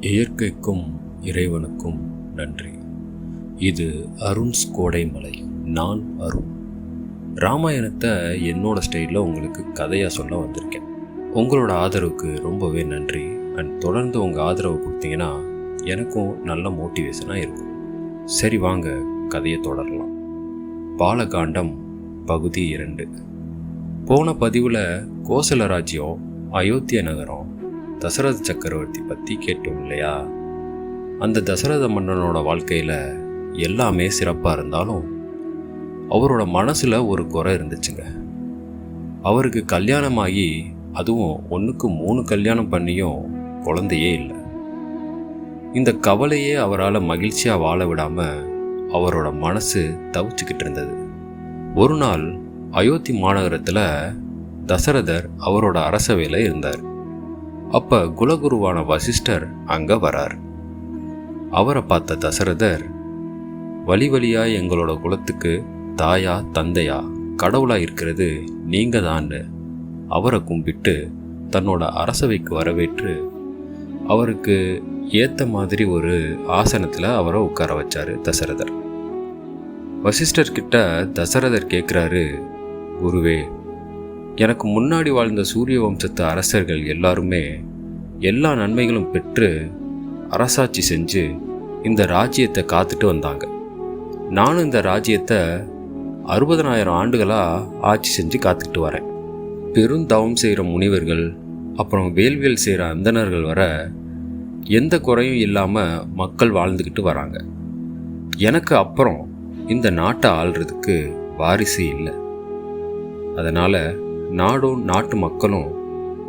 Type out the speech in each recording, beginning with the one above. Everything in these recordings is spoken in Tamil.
இயற்கைக்கும் இறைவனுக்கும் நன்றி. இது அருண்ஸ் கோடைமலை நான் அருண். ராமாயணத்தை என்னோட ஸ்டைலில் உங்களுக்கு கதையாக சொல்ல வந்திருக்கேன். உங்களோட ஆதரவுக்கு ரொம்பவே நன்றி. அண்ட் தொடர்ந்து உங்கள் ஆதரவு கொடுத்தீங்கன்னா எனக்கும் நல்ல மோட்டிவேஷனாக இருக்கும். சரி வாங்க கதையை தொடரலாம். பாலகாண்டம் பகுதி இரண்டு. போன பதிவில் கோசல ராஜ்யம் அயோத்திய நகரம் தசரத சக்கரவர்த்தி பற்றி கேட்டோம் இல்லையா? அந்த தசரத மன்னனோட வாழ்க்கையில் எல்லாமே சிறப்பாக இருந்தாலும் அவரோட மனசில் ஒரு குறை இருந்துச்சுங்க. அவருக்கு கல்யாணமாகி அதுவும் ஒன்றுக்கு மூணு கல்யாணம் பண்ணியும் குழந்தையே இல்லை. இந்த கவலையே அவரால் மகிழ்ச்சியாக வாழ விடாமல் அவரோட மனசு தவிச்சுக்கிட்டு இருந்தது. ஒரு நாள் அயோத்தி மாநகரத்தில் தசரதர் அவரோட அரசவையில் இருந்தார். அப்ப குலகுருவான வசிஷ்டர் அங்க வரார். அவரை பார்த்த தசரதர் வழி வழியா எங்களோட குலத்துக்கு தாயா தந்தையா கடவுளா இருக்கிறது நீங்க தான்னு அவரை கும்பிட்டு தன்னோட அரசவைக்கு வரவேற்று அவருக்கு ஏத்த மாதிரி ஒரு ஆசனத்தில் அவரை உட்கார வச்சாரு தசரதர். வசிஷ்டர் கிட்ட தசரதர் கேட்குறாரு குருவே எனக்கு முன்னாடி வாழ்ந்த சூரிய வம்சத்து அரசர்கள் எல்லாருமே எல்லா நன்மைகளும் பெற்று அரசாட்சி செஞ்சு இந்த ராஜ்யத்தை காத்துட்டு வந்தாங்க. நானும் இந்த ராஜ்யத்தை அறுபதனாயிரம் ஆண்டுகளாக ஆட்சி செஞ்சு காத்துக்கிட்டு வரேன். பெருந்தவம் செய்கிற முனிவர்கள் அப்புறம் வேல்வியல் செய்கிற அந்தணர்கள் வர எந்த குறையும் இல்லாமல் மக்கள் வாழ்ந்துக்கிட்டு வராங்க. எனக்கு அப்புறம் இந்த நாட்டை ஆள்றதுக்கு வாரிசு இல்லை. அதனால் நாடும் நாட்டு மக்களும்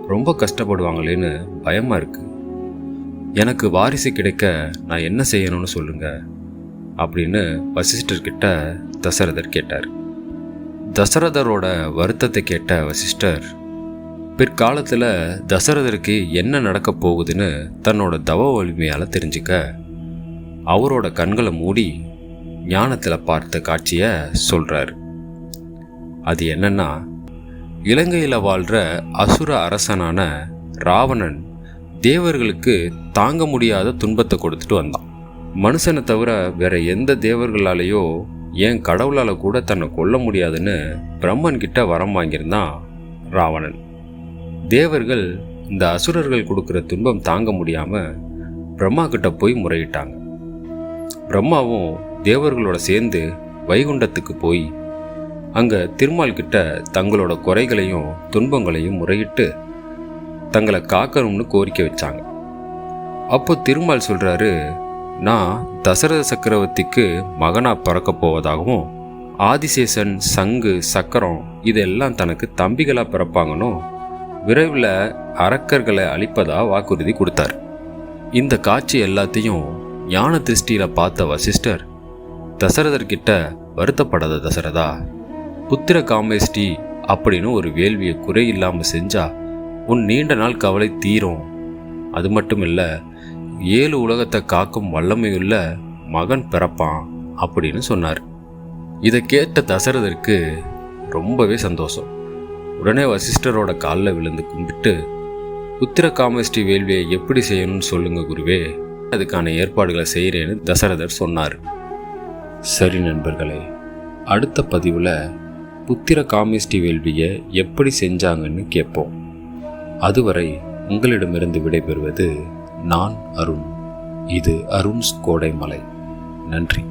ரொம்ப கஷ்டப்படுவாங்களேன்னு பயமாக இருக்குது எனக்கு வாரிசு கிடைக்க நான் என்ன செய்யணும்னு சொல்லுங்கள் அப்படின்னு வசிஷ்டர்கிட்ட தசரதர் கேட்டார். தசரதரோட வருத்தத்தை கேட்ட வசிஷ்டர் பிற்காலத்தில் தசரதருக்கு என்ன நடக்க போகுதுன்னு தன்னோட தவ வலிமையால் தெரிஞ்சுக்க அவரோட கண்களை மூடி ஞானத்தில் பார்த்த காட்சியை சொல்கிறார் அது என்னன்னா இலங்கையில் வாழ்கிற அசுர அரசனான ராவணன் தேவர்களுக்கு தாங்க முடியாத துன்பத்தை கொடுத்துட்டு வந்தான். மனுஷனை தவிர வேற எந்த தேவர்களாலேயோ ஏன் கடவுளால் கூட தன்னை கொல்ல முடியாதுன்னு பிரம்மன் கிட்ட வரம் வாங்கியிருந்தான் ராவணன். தேவர்கள் இந்த அசுரர்கள் கொடுக்குற துன்பம் தாங்க முடியாமல் பிரம்மா கிட்ட போய் முறையிட்டாங்க. பிரம்மாவும் தேவர்களோட சேர்ந்து வைகுண்டத்துக்கு போய் அங்கே திருமால் கிட்ட தங்களோட குறைகளையும் துன்பங்களையும் முறையிட்டு தங்களை காக்கணும்னு கோரிக்கை வச்சாங்க. அப்போ திருமால் சொல்கிறாரு நான் தசரத சக்கரவர்த்திக்கு மகனாக பிறக்க போவதாகவும் ஆதிசேஷன் சங்கு சக்கரம் இதெல்லாம் தனக்கு தம்பிகளாக பிறப்பாங்கன்னு விரைவில் அரக்கர்களை அழிப்பதாக வாக்குறுதி கொடுத்தார். இந்த காட்சி எல்லாத்தையும் ஞான திருஷ்டியில் பார்த்த வசிஷ்டர் தசரதர்கிட்ட வருத்தப்படாத தசரதா புத்திர காமேஷ்டி அப்படின்னு ஒரு வேள்வியை குறை இல்லாமல் செஞ்சா உன் நீண்ட நாள் கவலை தீரும். அது மட்டும் இல்லை ஏழு உலகத்தை காக்கும் வல்லமையுள்ள மகன் பிறப்பான் அப்படின்னு சொன்னார். இதை கேட்ட தசரதற்கு ரொம்பவே சந்தோஷம். உடனே வசிஷ்டரோட காலில் விழுந்து கும்பிட்டு புத்திர காமஸ்டி வேள்வியை எப்படி செய்யணும்னு சொல்லுங்க குருவே அதுக்கான ஏற்பாடுகளை செய்கிறேன்னு தசரதர் சொன்னார். சரி நண்பர்களே அடுத்த பதிவில் புத்திர காமிஸ்டி வேள்வியை எப்படி செஞ்சாங்கன்னு கேட்போம். அதுவரை உங்களிடமிருந்து விடைபெறுவது நான் அருண். இது அருண்ஸ் கோடைமலை. நன்றி.